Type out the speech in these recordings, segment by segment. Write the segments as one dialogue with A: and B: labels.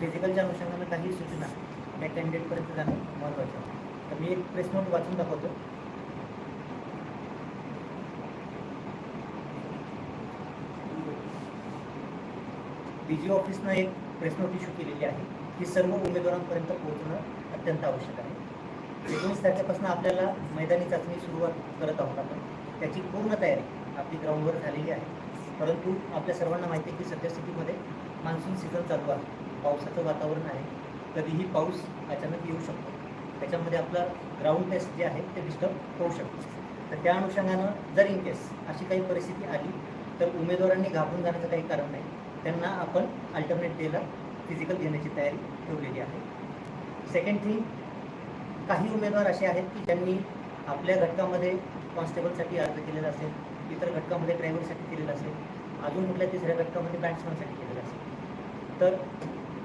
A: फिजिकलच्या अनुषंगानं काही सूचना त्या कॅन्डिडेटपर्यंत जाणं महत्त्वाचं आहे. तर मी एक प्रेस नोट वाचून दाखवतो. डी जी ऑफिसनं एक प्रेस नोट इश्यू केलेली आहे. ती सर्व उमेदवारांपर्यंत पोहोचणं अत्यंत आवश्यक आहे. एकोणीस तारखेपासून आपल्याला मैदानी चाचणी सुरुवात करत आहोत आपण. त्याची पूर्ण तयारी आपली ग्राउंडवर झालेली आहे. परंतु आपल्या सर्वांना माहिती आहे की सद्यस्थितीमध्ये मान्सून सीझन चालू आहे. पावसाचं वातावरण आहे कधीही पाऊस अचानक येऊ शकतो. त्याच्यामध्ये आपलं ग्राउंड टेस्ट जे आहे ते डिस्टर्ब होऊ शकतं. तर त्या अनुषंगानं जर इन केस अशी काही परिस्थिती आली तर उमेदवारांनी घाबरून जाण्याचं काही कारण नाही. त्यांना आपण अल्टरनेट डेला फिजिकल घेण्याची तयारी ठेवलेली आहे. सेकंड थिंग काही उमेदवार असे आहेत की ज्यांनी आपल्या घटकामध्ये कॉन्स्टेबलसाठी अर्ज केलेला असेल इतर घटकामध्ये ड्रायव्हरसाठी केलेला असेल अजून कुठल्या तिसऱ्या घटकामध्ये बॅट्समॅनसाठी केलेला असेल. तर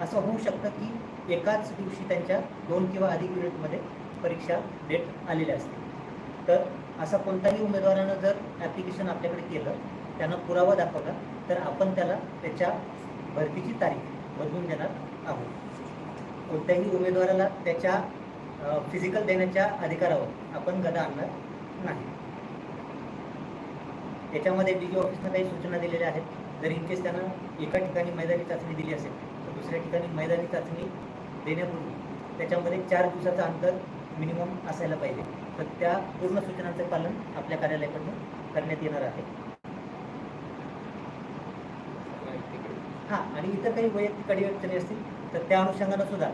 A: असं होऊ शकतं की एकाच दिवशी त्यांच्या दोन किंवा अधिक युनिटमध्ये परीक्षा डेट आलेल्या असतील. तर असा कोणताही उमेदवारानं जर ॲप्लिकेशन आपल्याकडे केलं त्यानं पुरावा दाखवला तर आपण त्याला त्याच्या भरतीची तारीख बदलून देणार आहोत. कोणत्याही उमेदवाराला त्याच्या फिजिकल देण्याच्या अधिकारावर आपण गदा आणणार नाही. त्याच्यामध्ये डी जी ऑफिसनं काही सूचना दिलेल्या आहेत. जर इनकेस त्यांना त्यानं एका ठिकाणी मैदानी चाचणी दिली असेल दुसऱ्या ठिकाणी मैदानी चाचणी देण्यापूर्वी त्याच्यामध्ये चार दिवसाचं अंतर मिनिमम असायला पाहिजे. तर त्या पूर्ण सूचनांचं पालन आपल्या कार्यालयाकडून करण्यात येणार आहे. हां आणि इतर काही वैयक्तिक अडीअडचणी असतील तर त्या अनुषंगानं सुद्धा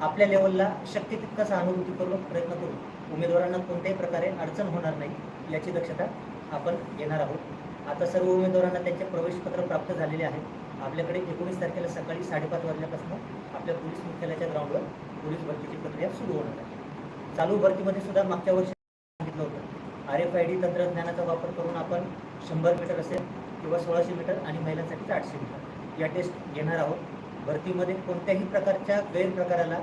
A: आपल्या लेवलला शक्य तितका सहानुभूती करून प्रयत्न करू उमेदवारांना कोणत्याही प्रकारे अडचण होणार नाही याची दक्षता आपण घेणार आहोत. आता सर्व उमेदवारांना त्यांचे प्रवेशपत्र प्राप्त झालेले आहे आपल्याकडे एकोणीस तारखेला सकाळी साडेपाच वाजल्यापासून आपल्या पोलीस मुख्यालयाच्या ग्राउंडवर पोलीस भरतीची प्रक्रिया सुरू होणार आहे. चालू भरतीमध्ये सुद्धा मागच्या वर्षी सांगितलं होतं. आर एफ आय डी तंत्रज्ञानाचा वापर करून आपण शंभर मीटर असेल किंवा सोळाशे मीटर आणि महिलांसाठी आठशे मीटर या टेस्ट घेणार आहोत. भरतीमध्ये कोणत्याही प्रकारच्या गैरप्रकाराला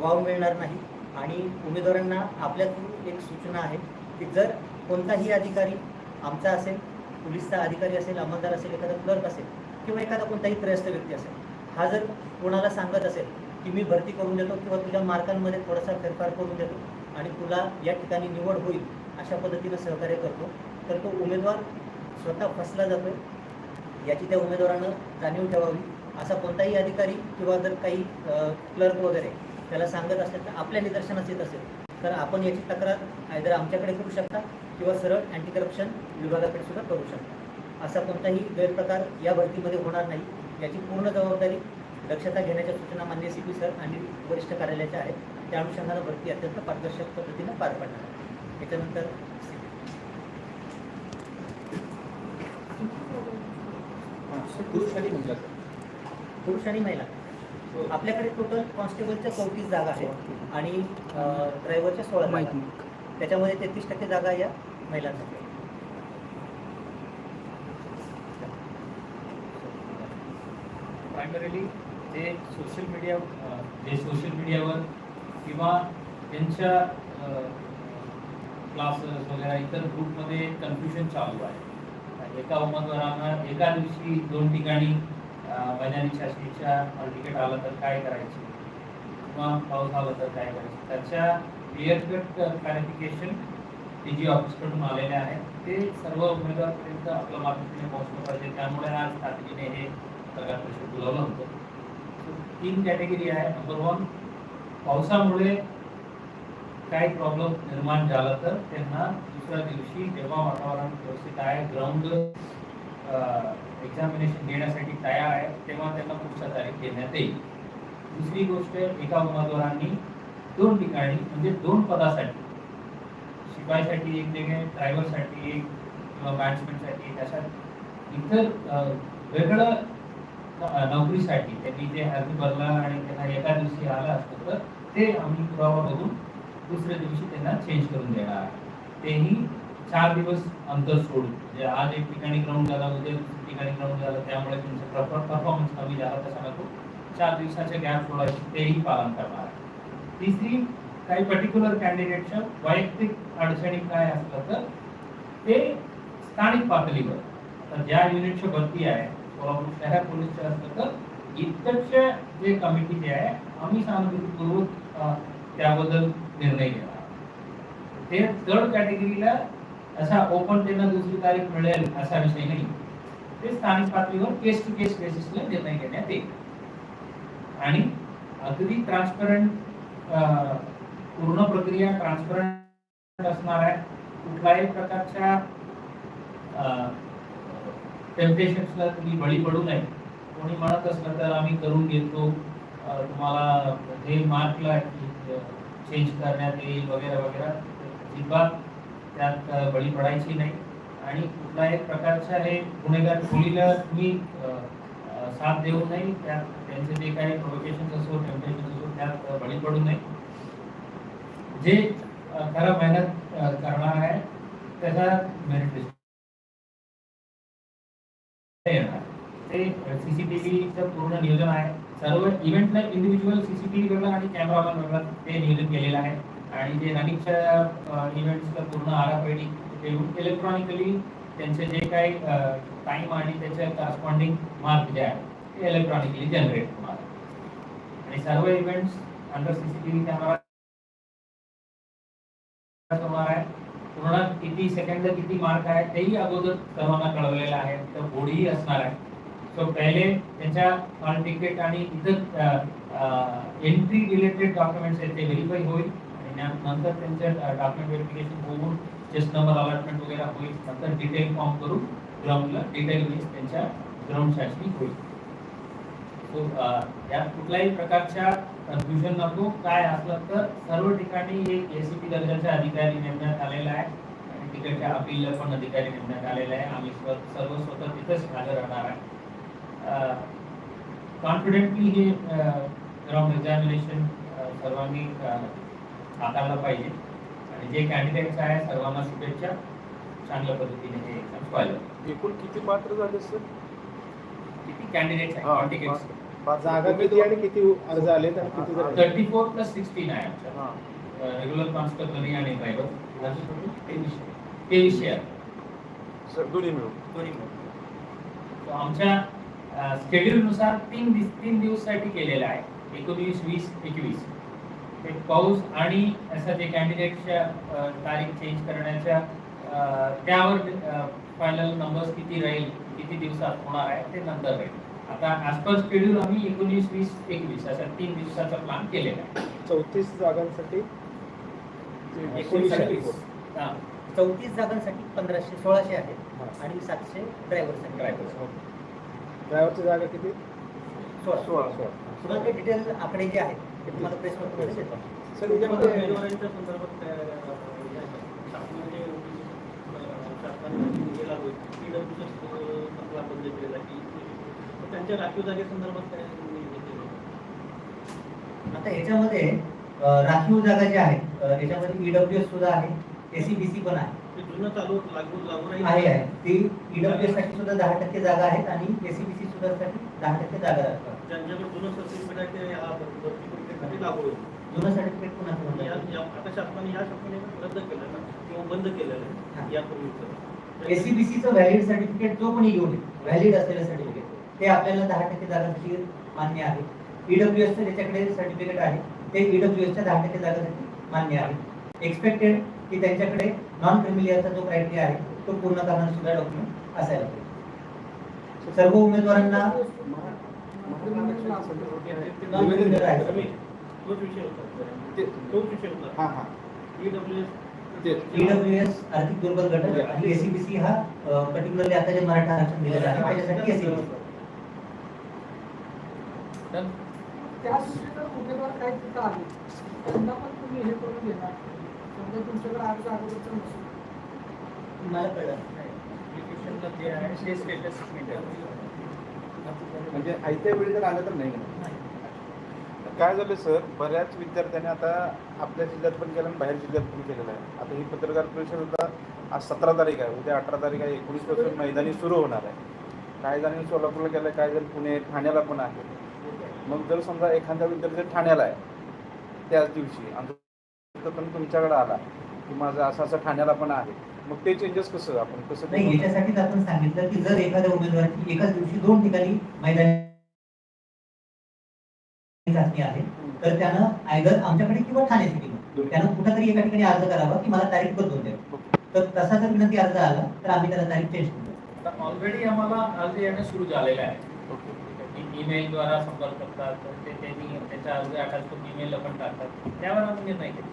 A: वाव मिळणार नाही. आणि उमेदवारांना आपल्यातून एक सूचना आहे की जर कोणताही अधिकारी आमचा असेल पोलीसचा अधिकारी असेल अंमलदार असेल एखादा क्लर्क असेल किंवा एखादा कोणताही त्रयस्थ व्यक्ती असेल हा जर कोणाला सांगत असेल की मी भरती करून देतो किंवा तुझ्या मार्कांमध्ये थोडासा फेरफार करून देतो आणि तुला या ठिकाणी निवड होईल अशा पद्धतीनं सहकार्य करतो तर तो उमेदवार स्वतः फसला जातो याची त्या उमेदवारानं जाणीव ठेवावी असा कोणताही अधिकारी किंवा जर काही क्लर्क वगैरे त्याला सांगत असेल तर आपल्या निदर्शनास येत असेल तर आपण याची तक्रार आयदर आमच्याकडे करू शकता. किंवा सरळ अँटी करप्शन विभागाकडे सुद्धा करू शकता. असा कोणताही गैरप्रकार या भरतीमध्ये होणार नाही याची पूर्ण जबाबदारी दक्षता घेण्याच्या सूचना मान्य सी पी सर आणि वरिष्ठ कार्यालयाच्या आहेत. त्या अनुषंगानं भरती अत्यंत पारदर्शक पद्धतीनं पार पडणार आहे. त्याच्यानंतर
B: पुरुष आणि महिला.
A: पुरुष आणि महिला. आपल्याकडे टोटल कॉन्स्टेबलच्या चौतीस जागा आहेत आणि ड्रायव्हरच्या सोळा. त्याच्यामध्ये तेहतीस टक्के जागा या महिलांसाठी आहेत.
B: प्रायमरीली जे सोशल मीडिया जे सोशल मीडियावर किंवा त्यांच्या क्लासेस वगैरे इतर ग्रुपमध्ये कन्फ्युजन चालू आहे. एका उमेदवारांना एका दिवशी दोन ठिकाणी अं, मैदानी शासकीच्या तिकीट आलं तर काय करायचे? किंवा पाऊस आला तर काय करायचं? त्याच्या clear cut clarification D G ऑफिसकडून आलेले आहे ते सर्व उमेदवारपर्यंत आपल्या मार्फतीने पोहोचलं पाहिजे त्यामुळे आज तातडीने हे सगळ्या परिषद बोलावलं होतं. तीन कॅटेगरी आहे. नंबर वन पावसामुळे काही प्रॉब्लेम निर्माण झाला तर त्यांना दुसऱ्या दिवशी जेव्हा वातावरण व्यवस्थित आहे ग्राउंड एक्झामिनेशन घेण्यासाठी तयार आहे तेव्हा त्यांना पुढच्या तारीख देण्यात येईल. दुसरी गोष्ट एका उमेदवारांनी दोन ठिकाणी म्हणजे दोन पदासाठी. शिपाईसाठी एक वेगळे ड्रायव्हरसाठी एक किंवा बॅट्समॅनसाठी एक अशा इतर वेगळं नोकरीसाठी. त्यांनी जे अर्ज भरला आणि त्यांना एका दिवशी आला असतो तर ते आम्ही पुरावा बघून दुसऱ्या दिवशी त्यांना चेंज करून देणार आहे. तेही चार दिवस अंतर सोडून. म्हणजे आज एक ठिकाणी ग्राउंड झाला उद्या दुसऱ्या ठिकाणी ग्राउंड झालं त्यामुळे तुमचं परफॉर्मन्स कमी झाला तसा नको. चार दिवसाच्या गॅप सोडायची तेही पालन करणार आहे. तिसरी काही पर्टिक्युलर कॅन्डिडेटच्या वैयक्तिक अडचणी काय असलं तर ते स्थानिक पातळीवर तर ज्या युनिटची भरती आहे सोलापूर शहर पोलीसचे असलं तर इतरच्या जे कमिटी जे आहे आम्ही सहानुभूतीपूर्वक त्याबद्दल निर्णय घेणार ते थर्ड कॅटेगरीला असा ओपन त्यांना दुसरी तारीख मिळेल असा विषय नाही. ते स्थानिक पातळीवर केस टू केस बेसिसला निर्णय घेण्यात येईल. आणि अगदी ट्रान्सपरंट पूर्ण प्रक्रिया ट्रान्सपरंट असणार आहे. कुठल्याही प्रकारच्या टेम्पटेशन्सला तुम्ही बळी पडू नये. कोणी म्हणत असलं तर आम्ही करून घेतो. तुम्हाला जे मार्कला चेंज करण्यात येईल वगैरे वगैरे अजिबात त्यात बळी पडायची नाही. आणि कुठल्याही प्रकारच्या हे गुन्हेगार खोलीला तुम्ही साथ देऊ नये. त्यात त्यांचे जे काही प्रोवोकेशन असो टेम्परेशन त्यात बळी पडू नये. जे खरं मेहनत करणार आहे त्याचा मेरिट लिस्ट येणार. ते सीसीटीव्हीचं पूर्ण नियोजन आहे. सर्व इव्हेंटला इंडिव्हिज्युअल सीसीटीव्ही वेगळा आणि कॅमेरामॅन वेगळा ते नियोजन केलेलं आहे. आणि जे रनिंगच्या इव्हेंट्सला पूर्ण आराखडी देऊन इलेक्ट्रॉनिकली त्यांचे जे काही टाइम आणि त्याचे करस्पॉन्डिंग मार्क जे आहे ते इलेक्ट्रॉनिकली जनरेट होणार. आणि सर्व इव्हेंट्स अंडर सीसीटीव्ही कॅमेरा होणार आहे. पूर्ण किती सेकंड किती मार्क आहे तेही अगोदर सर्वांना कळवलेलं आहे. तर बोर्डही असणार आहे. सो पहिले त्यांच्या हॉल तिकीट आणि इतर एंट्री रिलेटेड डॉक्युमेंट्स आहेत ते व्हेरीफाय होईल. आणि नंतर त्यांचे डॉक्युमेंट व्हेरिफिकेशन होऊन चेस्ट नंबर अलॉटमेंट वगैरे होईल. नंतर डिटेल फॉर्म करून ग्राउंडला डिटेल मीन्स त्यांच्या ग्राउंड चाचणी होईल. सो यात कुठल्याही प्रकारच्या कन्फ्युजन नको. काय असलं तर सर्व ठिकाणी एक एसीपी दर्जाचे अधिकारी नेमण्यात आलेला आहे आणि तिकडच्या अपीलला पण अधिकारी नेमण्यात आलेला आहे आम्ही सर्व स्वतः तिथेच हजर राहणार आहे. कॉन्फिडेंटली हे ग्राउंड एक्झामिनेशन सर्वांनी हाताळलं पाहिजे. आणि जे कॅन्डिडेट्स आहे सर्वांना शुभेच्छा. चांगल्या पद्धतीने हे एक्झाम व्हायला
C: एकूण किती पात्र झाले सर?
B: किती कॅन्डिडेट्स
C: हा,
B: आहे टिकिट्स
C: पाच-
D: जागा किती आणि किती अर्ज आले तर किती जण?
B: थर्टी फोर प्लस सिक्स्टीन आहे आमच्या.
C: हा.
B: रेग्युलर कॉन्स्टेबलरी आणि ड्रायव्हर तेवीसशे. आहे.
C: सर दोन्ही मिळून.
A: दोन्ही
B: तो आमच्या शेड्यूल नुसार तीन दिस तीन दिवसासाठी केलेलं आहे. एकोणवीस वीस एकवीस. पाऊस आणि असं जे कॅन्डिडेटच्या तारीख चेंज करण्याच्या त्यावर फायनल नंबर्स किती राहील किती दिवसात होणार आहे ते नंतर राहील आता पर शेड्यूल आम्ही एकोणवीस वीस एकवीस अशा तीन दिवसाचा प्लॅन केलेला आहे.
D: चौतीस जागांसाठी
A: एकोणीसशे वीस.
B: हा,
A: चौतीस जागांसाठी पंधराशे सोळाशे आहेत. आणि सातशे ड्रायव्हरसाठी
B: driver.
D: ड्रायव्हरची जागा किती?
A: सोळा.
C: सोळा
D: सोळा.
A: तुम्हाला ते डिटेल आकडे जे आहेत ते तुम्हाला प्रेस मध्ये देतो.
D: सर याच्यामध्ये
E: उमेदवारांच्या संदर्भात काय? शासनाने लागू आहे, बंद केलेला की त्यांच्या राखीव जागेसंदर्भात काय?
A: आता ह्याच्यामध्ये अ, राखीव जागा ज्या आहेत अ, ह्याच्यामध्ये ईडब्ल्यू एस सुद्धा आहे एसीबीसी पण आहे.
E: चालू लागू
A: आहे आहे. ती ईडब्ल्यू एससाठी सुद्धा दहा टक्के जागा आहेत आणि एसीबीसी सुद्धा साठी दहा टक्के जागा
E: ज्यांच्याकडे जुनं सर्टिफिकेट आहे ते भरती लागू होईल.
A: जुनं सर्टिफिकेट पुन्हा
E: या-
A: म्हणतात
E: या- आता शासनाने या शासनाने रद्द केलं ना किंवा बंद केलेलं. आहे यापूर्वीचं.
A: एसीबीसीचं व्हॅलिड सर्टिफिकेट जो कोणी घेऊन व्हॅलिड असलेलं सर्टिफिकेट ते आपल्याला दहा टक्के जागासाठी मान्य आहे. ईडब्ल्यू एसचं त्याच्याकडे सर्टिफिकेट आहे ते ईडब्ल्यू एसच्या दहा टक्के जागासाठी मान्य आहे. एक्सपेक्टेड की त्यांच्याकडे नॉन क्रिमिलियरचा जो क्रायटेरिया आहे तो पूर्ण करणारा सुद्धा डॉक्युमेंट असायला पाहिजे. सर्व उमेदवारांना
C: हा हा.
A: ईडब्ल्यूएस आर्थिक दुर्बल गट आणि एसीबीसी हा पर्टिक्युलरली आता जे मराठा आरक्षण दिलेलं आहे त्याच्यासाठी एसीबीसी
B: तर
F: त्या दृष्टीनं उमेदवार काय तिथं आले त्यांना पण तुम्ही हे करून घेणार. समजा तुमच्याकडे अर्ज अगोदरचा नसेल
A: मला कळलं
B: applicationला जे आहे. ते स्टेटस
C: म्हणजे आयत्या वेळी जर आलं तर नाही. काय झालं सर बऱ्याच विद्यार्थ्यांनी आता आपल्या जिल्ह्यात पण केलं आणि बाहेर जिल्ह्यात पण केलेलं आहे. आता ही पत्रकार परिषद आता आज सतरा तारीख आहे. उद्या अठरा तारीख आहे. एकोणीसपासून मैदानी सुरू होणार आहे. काय जणांनी सोलापूरला केलं काय जण पुणे ठाण्याला पण आहे. मग जर समजा एखादा विद्यार्थी ठाण्याला आहे त्याच दिवशी तो पण तुमच्याकडे आला की माझं असं असं ठाण्याला पण आहे मग ते चेंजेस कसं? आपण कसं
A: नाही याच्यासाठीच आपण सांगितलं की जर एखाद्या उमेदवाराची एकाच दिवशी दोन ठिकाणी मैदानी चाचणी आहे तर त्यानं आयदर आमच्याकडे किंवा ठाणे सिटीमध्ये त्यानं कुठेतरी एका ठिकाणी अर्ज करावा की मला तारीख बदलून द्या. तर तसा जर विनंती अर्ज आला तर आम्ही त्याला तारीख चेंज करू.
B: आता ऑलरेडी आम्हाला अर्ज येणं सुरू झालेलं आहे. ईमेल द्वारा संपर्क करतात ते त्यांनी त्याचा अर्ज करून ईमेलला पण टाकतात. त्यावर आम्ही निर्णय घेतो.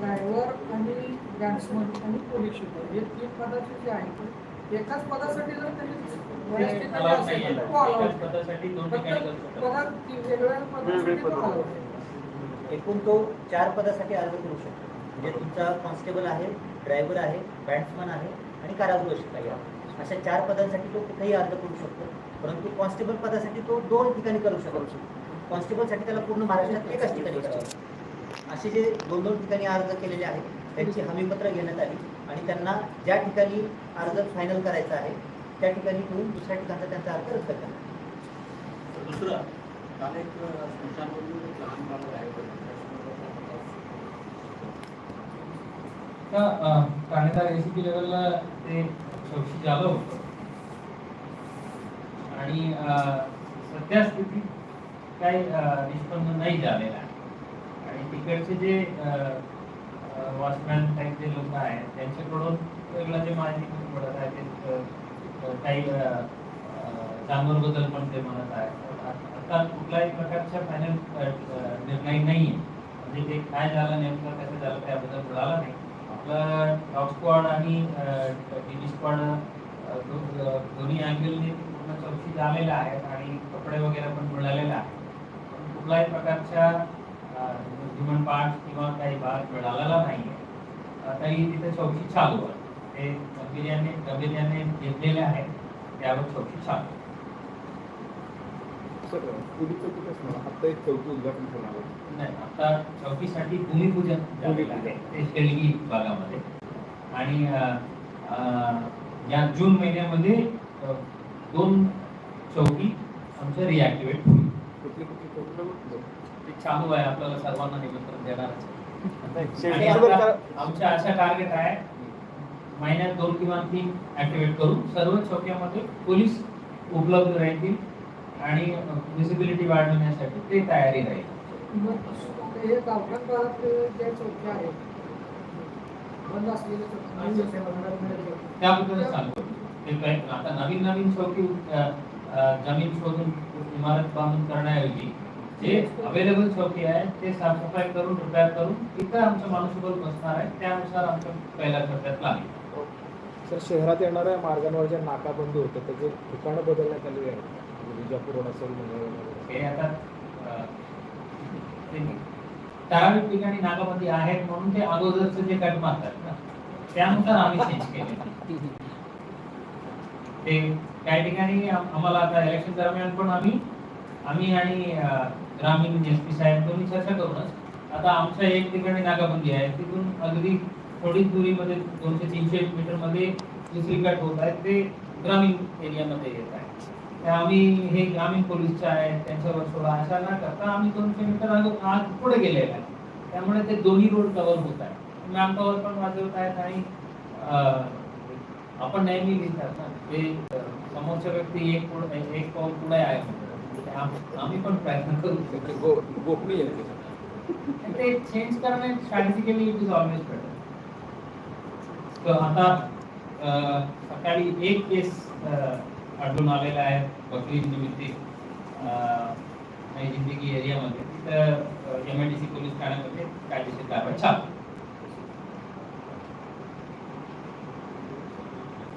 F: ड्रायव्हर आणि बॅट्समन आणि पोलीस शूटर हे तीन पदाचे जे आहेत एकाच पदासाठी जर त्यांनी
B: पदासाठी दोन
F: पदात वेगवेगळ्या पदासाठी.
A: एकूण तो चार पदासाठी अर्ज करू शकतो. म्हणजे तुमचा कॉन्स्टेबल आहे ड्रायव्हर आहे बॅट्समन आहे आणि कारागृह शिपाई आहे. अशा चार पदांसाठी तो कुठेही अर्ज करू शकतो. परंतु कॉन्स्टेबल पदासाठी तो दोन ठिकाणी करू शकतो. कॉन्स्टेबलसाठी त्याला पूर्ण महाराष्ट्रात एकाच ठिकाणी करावं असे जे दोन दोन ठिकाणी अर्ज केलेले आहेत त्यांची हमीपत्र घेण्यात आली आणि त्यांना ज्या ठिकाणी अर्ज फायनल करायचा आहे त्या ठिकाणी ठेवून दुसऱ्या ठिकाणचा त्यांचा अर्ज रद्द करा.
E: दुसरं काल एक लहान बालक आहे त्याच्यासमोर
B: का अं, ठाणेदार एसीपी लेवलला ते चौकशी झालं होतं. आणि सध्या स्थितीत काही निष्पन्न नाही झालेलं आहे. आणि तिकडचे जे वॉचमॅन टाईप जे लोक आहेत त्यांच्याकडून वेगळं जे माहिती मिळत आहे ते काही जानवर बद्दल पण ते म्हणत आहे आता कुठल्याही प्रकारच्या फायनल निर्णय नाही आहे. म्हणजे ते काय झालं नेमकं कसं झालं त्याबद्दल कळालं नाही. आपलं टॉप स्क्वॉड आणि टीव्ही स्क्वॉड दोन्ही अँगलने चौकशी झालेल्या आहेत आणि कपडे वगैरे पण मिळालेले आहेत. कुठल्याही प्रकारच्या ह्युमन पार्ट किंवा काही भाग मिळालेला नाही आहे तरी तिथे चौकशी चालू आहे. ते गंभीर्याने गंभीर्याने घेतलेले आहेत त्यावर चौकशी चालू आहे.
D: आता एक चौकी उद्घाटन आहे.
B: नाही आता चौकीसाठी भूमिपूजन झालेलं आहे. ते शेळगी भागामध्ये. आणि या जून महिन्यामध्ये दोन चौकी आमच्या रिॲक्टिवेट होईल.
D: कुठली
B: ते चालू आहे आपल्याला सर्वांना निमंत्रण देणारच आहे. आणि
C: शेतीसोबत
B: आता
C: करा-
B: आमच्या अशा टार्गेट आहे महिन्यात दोन किंवा तीन ऍक्टिवेट करून सर्व चौक्यामध्ये पोलीस उपलब्ध राहतील आणि विजिबिलिटी वाढवण्यासाठी ते तयारी राहील.
F: हे गावठाण भागातले ज्या चौक्या आहेत बंद असलेल्या चौक्या
B: त्याबद्दल सांगतो ते काय आता नवीन नवीन चौकी जमीन शोधून इमारत बांधून करण्याऐवजी जे अवेलेबल चौकी आहे ते साफसफाई करून रिपेअर करून इथं आमचं मनुष्यबळ बसणार आहे. त्यानुसार आमचं पहिल्या टप्प्यात लागेल
D: सर शहरात येणाऱ्या मार्गांवर ज्या नाकाबंदी होतं त्याचे ठिकाणं बदलण्यात आली आहे म्हणजे विजापूर रोड असेल.
B: हे आता ठराविक ठिकाणी नाकाबंदी आहेत म्हणून ते अगोदरचं जे कट मारतात ना त्यानुसार आम्ही चेंज केले ते काही ठिकाणी आम्हाला आता इलेक्शन दरम्यान पण आम्ही आम्ही आणि ग्रामीण एस पी साहेब दोन्ही चर्चा करूनच आता आमच्या एक ठिकाणी नाकाबंदी आहे. तिथून अगदी थोडीच दुरीमध्ये दोनशे तीनशे मीटरमध्ये दुसरी कट होत आहे ते ग्रामीण एरियामध्ये येत आहे तर आम्ही हे ग्रामीण पोलीसचे आहेत त्यांच्यावर सोडा अशा न करता आम्ही दोनशे मीटर आलो आज पुढे गेलेला आहे. त्यामुळे ते दोन्ही रोड कव्हर होत आहे मॅम पण वाजवत आहेत आणि आपण नेहमी लिहितात ना ते समोरच्या व्यक्ती एक एक पाऊल पुढे आहे म्हणजे आम- आम्ही पण प्रयत्न करू
D: गोपनीय ते.
B: चेंज करणे strategically it is always better तर आता सकाळी एक केस आढळून आलेला आहे बकरी निमित्त जिंदगी एरियामध्ये. तिथं M I D C police ठाण्यामध्ये कायदेशीर कारवाई चालू